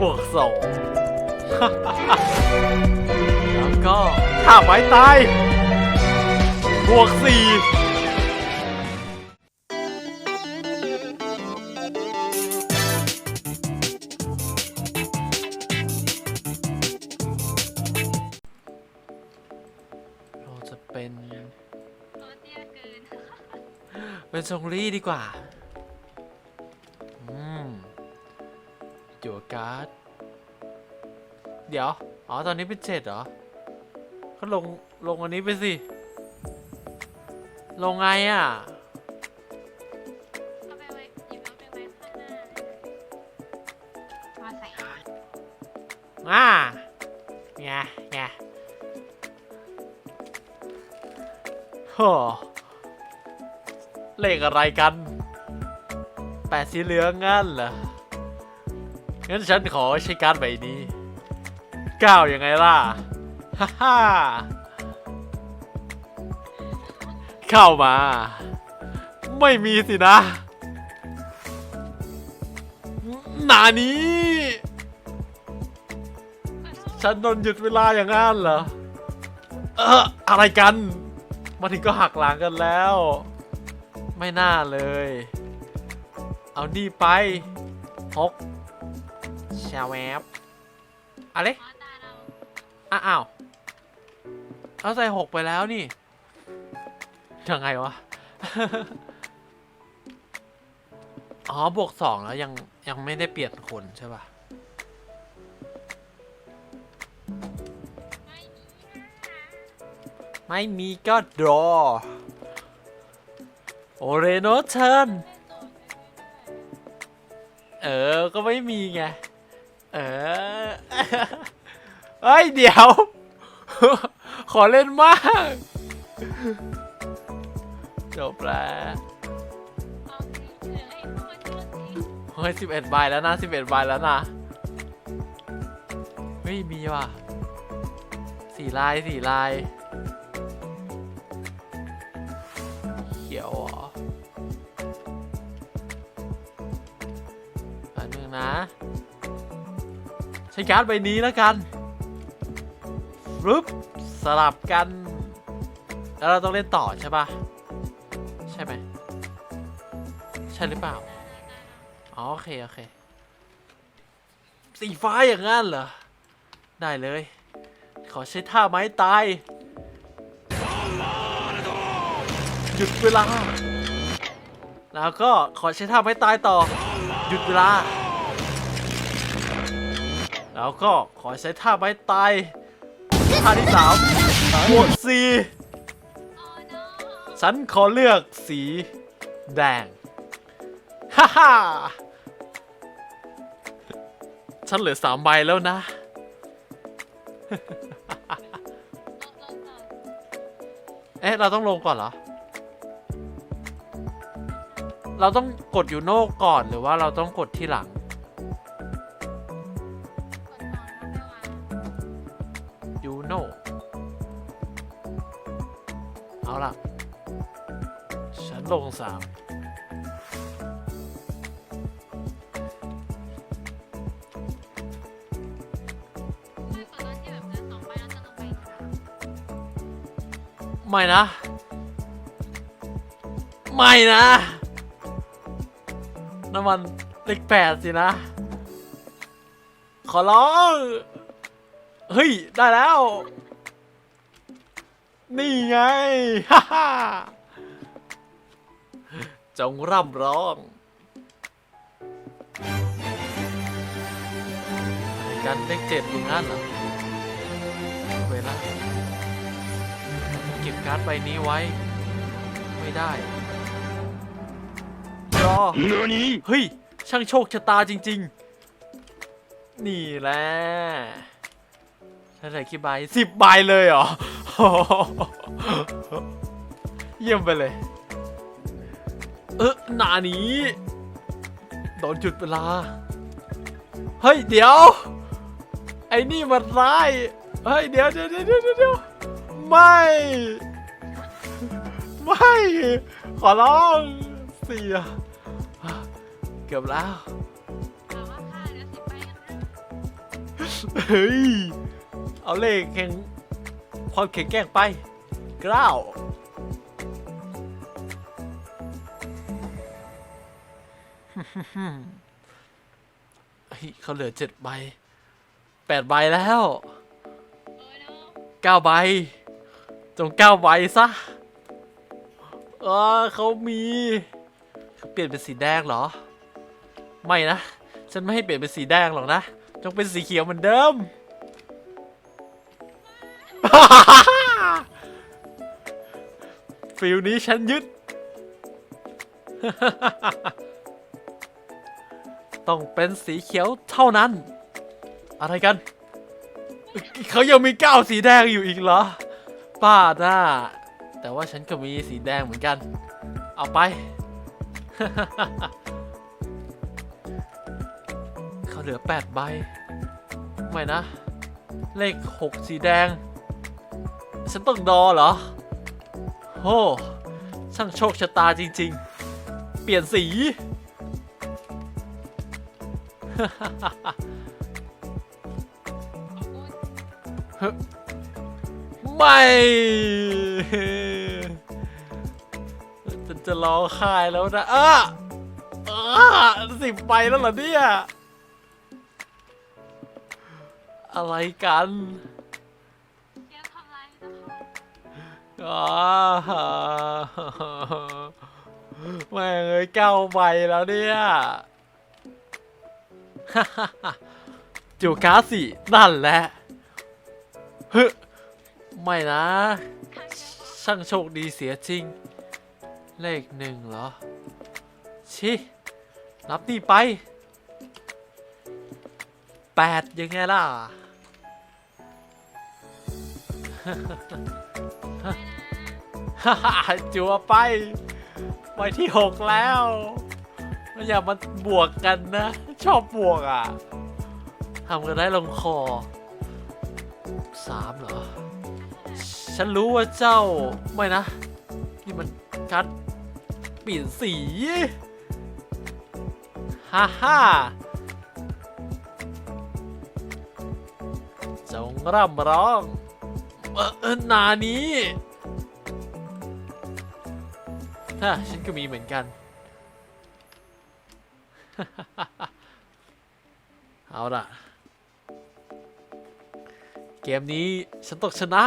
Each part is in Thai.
บวกสอง แล้วก็ท่าไม้ตาย บวกสี่เราจะเป็นตัวเตี้ยเกินเป็นซงลี่ดีกว่า จั่วการ์ด เดี๋ยว อ๋อ ตอนนี้เป็นเจ็ดเหรอก็ลง ลงอันนี้ไปสิ ลงไงอะ เอาไปไว้หยิบเอาไปไว้ข้างหน้ามาใส่อ่าไงไงโหเลขอะไรกัน แปดสีเหลืองงั้นเหรอ งั้นฉันขอใช้การ์ดใบนี้ก้าวยังไงล่ะ ฮ่าฮ่าเข้ามา ไม่มีสินะหนานี้ ฉันโดนหยุดเวลาอย่างนั้นเหรอ เอออะไรกัน มาถึงก็หักหลังกันแล้ว ไม่น่าเลย เอานี่ไปหกาแวบอะไรอ๋อตาเราอะอ้าวเอาใส่หกไปแล้วนี่ยังไงวะ อ๋อ บวกสองแล้วยังยังไม่ได้เปลี่ยนคนใช่ป่ะไม่มีนะไม่มีก็ดรอ โอเรโนเทิร์นเออ ก็ไม่มีไง เออเฮ้ยเดี๋ยว ขอเล่นมากจบแล้วเฮ้ยสิบเอ็ดใบแล้วนะสิบเอ็ดใบแล้วนะ เฮ้ย มีว่ะสี่ลายสี่ลาย ช้การ์ดใบนี้แล้วกันรึบสลับกัน แล้วเราต้องเล่นต่อใช่ปะใช่ไหมใช่หรือเปล่าอ๋อโอเค โอเค สีฟ้าอย่างงั้นเหรอ ได้เลย ขอใช้ท่าไม้ตาย หยุดเวลา แล้วก็ขอใช้ท่าไม้ตายต่อ หยุดเวลา แล้วก็ขอใช้ท่าไม้ตายท่าที่สามบวกสีฉันขอเลือกสีแดง ฮ่าฮ่าฉันเหลือสามใบแล้วนะ เอ๊ะ เราต้องลงก่อนเหรอ เราต้องกดอยูโน่ก่อนหรือว่าเราต้องกดที่หลัง ลงสามไม่นะไม่นะ ไม่นะน้ำมันเลขแปดสินะ ขอร้อง เฮ้ย ได้แล้ว นี่ไง ฮ่าฮ่า จงร่ำร้องอะไรกันเลขเจ็ดอย่างนั้นเหรอเวลาเก็บการ์ดใบนี้ไว้ ไม่ได้รอ何เฮ้ย ช่างโชคชะตาจริง ๆ นี่แหละฉันเหลือกี่ใบสิบใบเลยเหรอ เยี่ยมไปเลย เออหนานี้โดนจุดเวลา เฮ้ย เดี๋ยว ไอ้นี่มันร้าย เฮ้ย เดี๋ยวเดี๋ยวเดี๋ยวเดี๋ยวไม่ ไม่ ขอร้องเสียเกือบแล้ว เฮ้ย เอาเลขแห่งความแข็งแกร่งไปกล้าว เฮ้ยเขาเหลือเจ็ดใบแปดใบแล้วเออเนาะเก้าใบ จงเก้าใบซะเออเขามีเขาเปลี่ยนเป็นสีแดงเหรอ ไม่นะ ฉันไม่ให้เปลี่ยนเป็นสีแดงหรอกนะ จงเป็นสีเขียวเหมือนเดิม ฟิลนี้ฉันยึด ต้องเป็นสีเขียวเท่านั้น อะไรกัน เขายังมีก้าวสีแดงอยู่อีกเหรอ ป้าหน้า แต่ว่าฉันก็มีสีแดงเหมือนกัน เอาไป เขาเหลือ8ใบ ไม่นะ เลข6สีแดง ฉันต้องดอเหรอโอ้ช่างโชคชะตาจริง ๆ เปลี่ยนสี ไม่ฉันจะร้องไห้แล้วนะอะอะสิบใบแล้วเหรอเนี่ย อะไรกันกทำไรนะคะอ่าแม่งเอ้ยเก้าใบแล้วเนี่ย จูกาสินั่นแหละฮึไม่นะ ช่างโชคดีเสียจริง เลขหนึ่งเหรอ ชินับนี่ไปแปดยังไงล่ะฮ่าฮ่าจัวไป ไปที่หกแล้ว อย่ามาบวกกันนะ ชอบบวกอะทำกันได้ลงคอสามเหรอ ฉันรู้ว่าเจ้าไม่นะ นี่มันการดเปลี่ยนสีฮ่าฮ่าจงร่ำร้องเอ่อเอ่อนานี้ฮ่าฉันก็มีเหมือนกัน เอาล่ะ เกมนี้ฉันต้องชนะ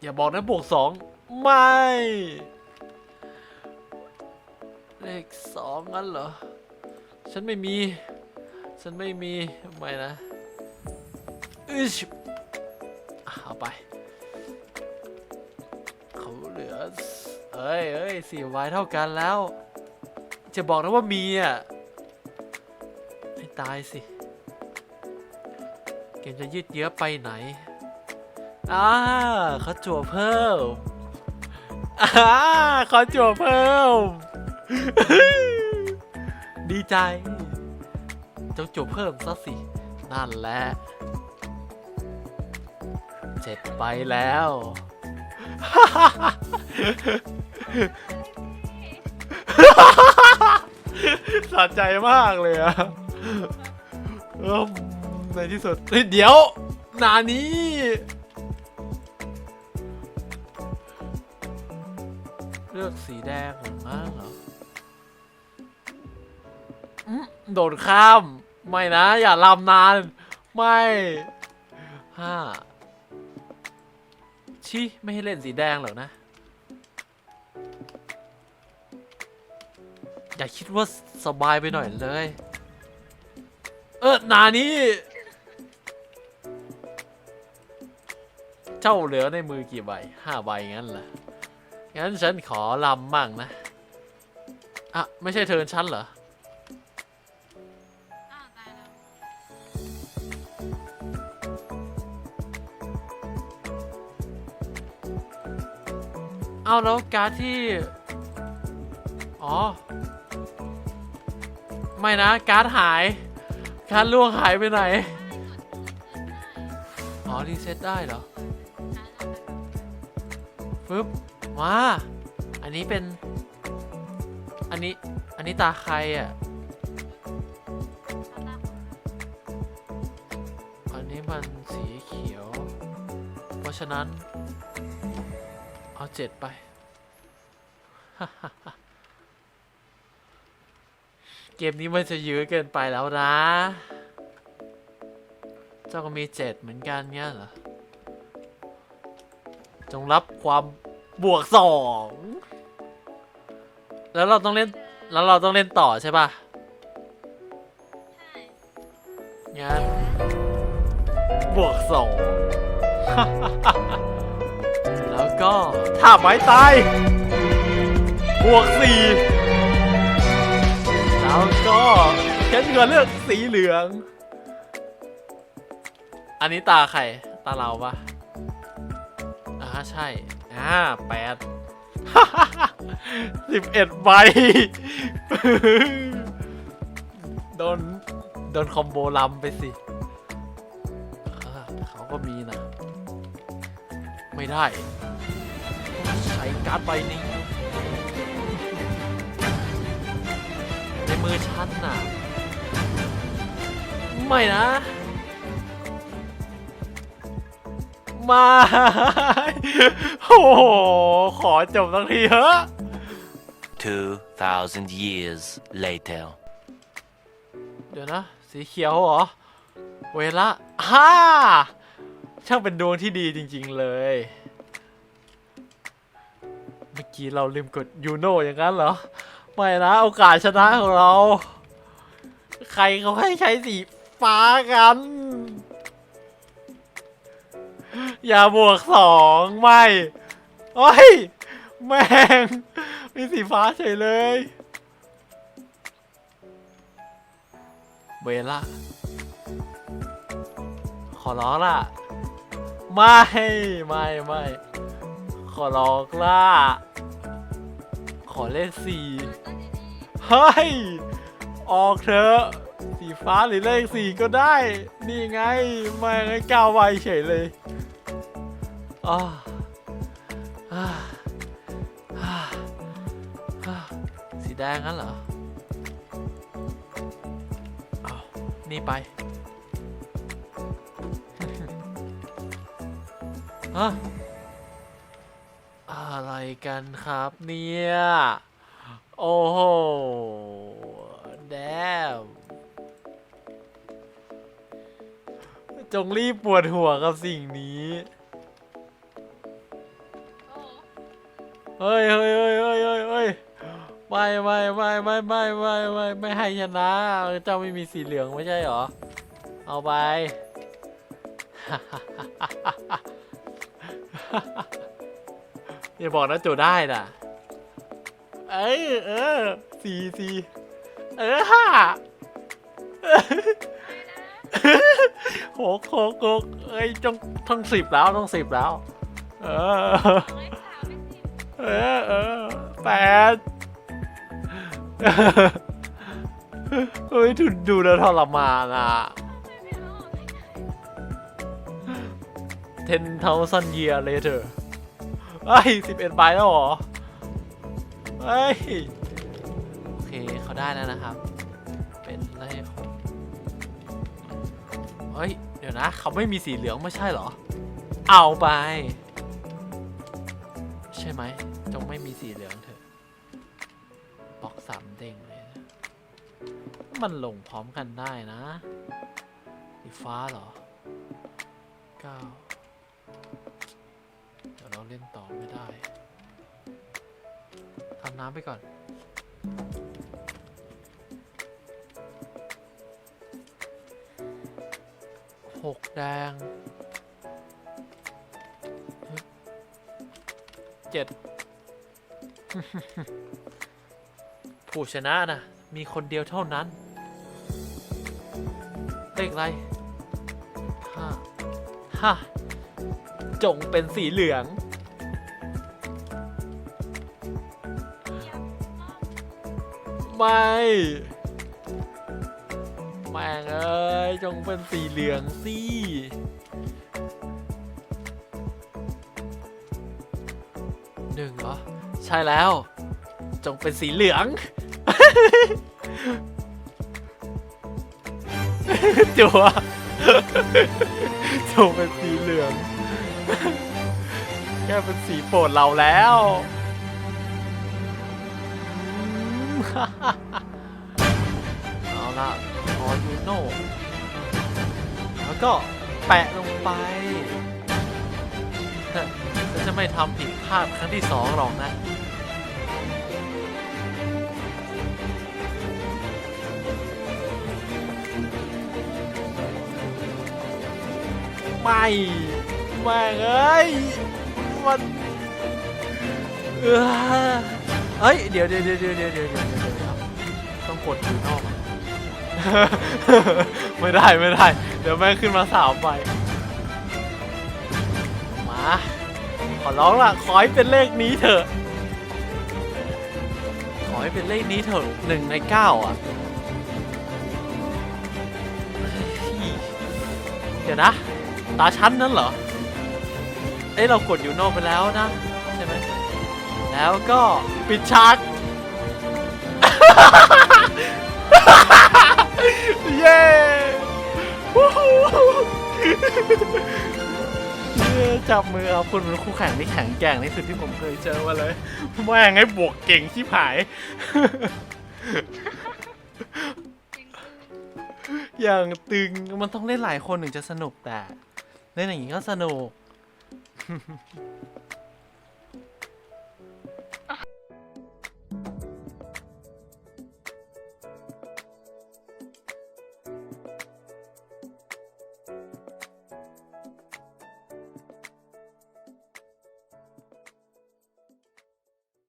อย่าบอกนะบวกสองไม่ เลขสองงั้นเหรอ ฉันไม่มี ฉันไม่มี ไม่นะอึชเอาไป เขาเหลือ เอ้ยเอ้ยสี่ใบเท่ากันแล้ว จะบอกนะว่ามีอะ ตายสิ เกมจะยืดเยื้อไปไหนอ่าเขาจั่วเพิ่มอ่าเขาจั่วเพิ่ม ดีใจจงจั่วเพิ่มซะสิ นั่นแหละเจ็ดใบแล้วสะใจมากเลยอะ เออในที่สุดเฮ้ยเดี๋ยว นานี้เลือกสีแดงเหรอมั้งเหรออืมโดดข้าม ไม่นะ อย่าลำนาน ไม่ห้าชิไม่ให้เล่นสีแดงหรอกนะ อย่าคิดว่าสบายไปหน่อยเลย เออนานี้ เจ้าเหลือในมือกี่ใบห้าใบงั้นเหรองั้นฉันขอลำมั่งนะ อะ ไม่ใช่เทินฉันเหรอ อ้าวตายแล้วเอาแล้วการ์ดที่ อ๋อ ไม่นะ การ์ดหาย ชาร์จล่วงหายไปไหน อ๋อ รีเซ็ตได้เหรอปึ๊บมาอันนี้เป็น อันนี้ อันนี้ตาใครอะ อันนี้มันสีเขียว เพราะฉะนั้น เอาเจ็ดไปฮ่ เกมนี้มันจะยื้อเกินไปแล้วนะ เจ้าก็มีเจ็ดเหมือนกันเงี้ยเหรอ จงรับความบวกสอง แล้วเราต้องเล่น แล้วเราต้องเล่นต่อใช่ปะใช่งั้นบวกสองแล้วก็ถ้าไม้ตาย บวกสี่ แล้วก็ฉันก็เลือกสีเหลือง อันนี้ตาใคร ตาเราปะอ่าใช่ อ่าแปดสิบเอ็ดใบ โดน โดนคอมโบลำไปสิ เขาก็มีนะ ไม่ได้ ใช้การ์ดใบนี้ มือฉันน่ะ ไม่นะไมาโอ้โห ขอจบสักทีเถอะ 2,000 years later. เดี๋ยวนะ สีเขียวเหรอ เวละฮ่าช่างเป็นดวงที่ดีจริงๆเลย เมื่อกี้เราลืมกดยูโนอย่างนั้นเหรอ ไม่นะโอกาสชนะของเรา ใครเขาให้ใช้สีฟ้ากัน อย่าบวกสองไม่โอ้ย แม่ง มีสีฟ้าเฉยเลยเวล่าขอร้องล่ะ ไม่ ไม่ ไม่ ขอร้องล่ะ อเลขสี่เฮ้ย ออกเถอะ สีฟ้าหรือเลขสี่ก็ได้ นี่ไงไม่งั้ก้าวไวเฉยเลยอ๋อสีแดงงั้นเหรอเอานี่ไปฮะ อะไรกันครับเนี่ย โอ้โหแดมจงรีบปวดหัวกับสิ่งนี้ เฮ้ยเฮ้ยเฮ้ยเฮ้ยเฮ้ยเฮ้ยไม่ไม่ไม่ไม่ไม่ไม่ไม่ไม่ให้ชนะ เจ้าไม่มีสีเหลืองไม่ใช่หรอ เอาไป อย่าบอกนะโจได้น่ะ เอ้ยเออสีสีเออห้าหกหกหกเอ้ยต้องต้องสิบแล้วต้องสิบแล้ว เออไม่สาวไม่สิบเออเออแปดเฮ้ยดูดูแล้วทรมานอะไม่ไม่เอาไม่ได้ ten thousand year later เฮ้ยสิบเอ็ดใบแล้วเหรอ เฮ้ย โอเคเขาได้แล้วนะครับ เป็นเลขหกเฮ้ย เดี๋ยวนะ เขาไม่มีสีเหลืองไม่ใช่เหรอ เอาไป ใช่ไหม จงไม่มีสีเหลืองเถอะบล็อกสามเด้งเลยนะ มันลงพร้อมกันได้นะสีฟ้าเหรอเก้า เล่นต่อไม่ได้ทำน้ำไปก่อน หกแดง เจ็ด ผู้ชนะนะ มีคนเดียวเท่านั้นเลขอะไรห้าห้าจงเป็นสีเหลือง ไม่แม่งเอ้ยจงเป็นสีเหลืองสิหนึ่งเหรอ ใช่แล้ว จงเป็นสีเหลืองจัวจงเป็นสีเหลือง แค่เป็นสีโปรดเราแล้ว ล่าออยูโนแล้วก็แปะลงไปฉันจะไม่ทำผิดพลาดครั้งที่สองหรอกนะไม่ไม่เอ้ยมันเอ้ย เดี๋ยวเดี๋ยวเดี๋ยวเดี๋ยวเดี๋ยวเดี๋ยวต้องกดอยู่นอก ไม่ได้ไม่ได้ เดี๋ยวแม่งขึ้นมาสามใบมา ขอร้องล่ะ ขอให้เป็นเลขนี้เถอะ ขอให้เป็นเลขนี้เถอะหนึ่งในเก้าอะ เดี๋ยวนะ ตาชั้นนั้นเหรอ เอ้ยเรากดยูโนไปแล้วนะ ใช่ไหม แล้วก็ปิดฉาก เย้จับมือเอาคุณเป็นคู่แข่งที่แข็งแกร่งที่สุดที่ผมเคยเจอมาเลยแม่งให้บวกเก่งที่ผาย อย่างตึงมันต้องเล่นหลายคนถึงจะสนุกแต่ เล่นอย่างนี้ก็สนุก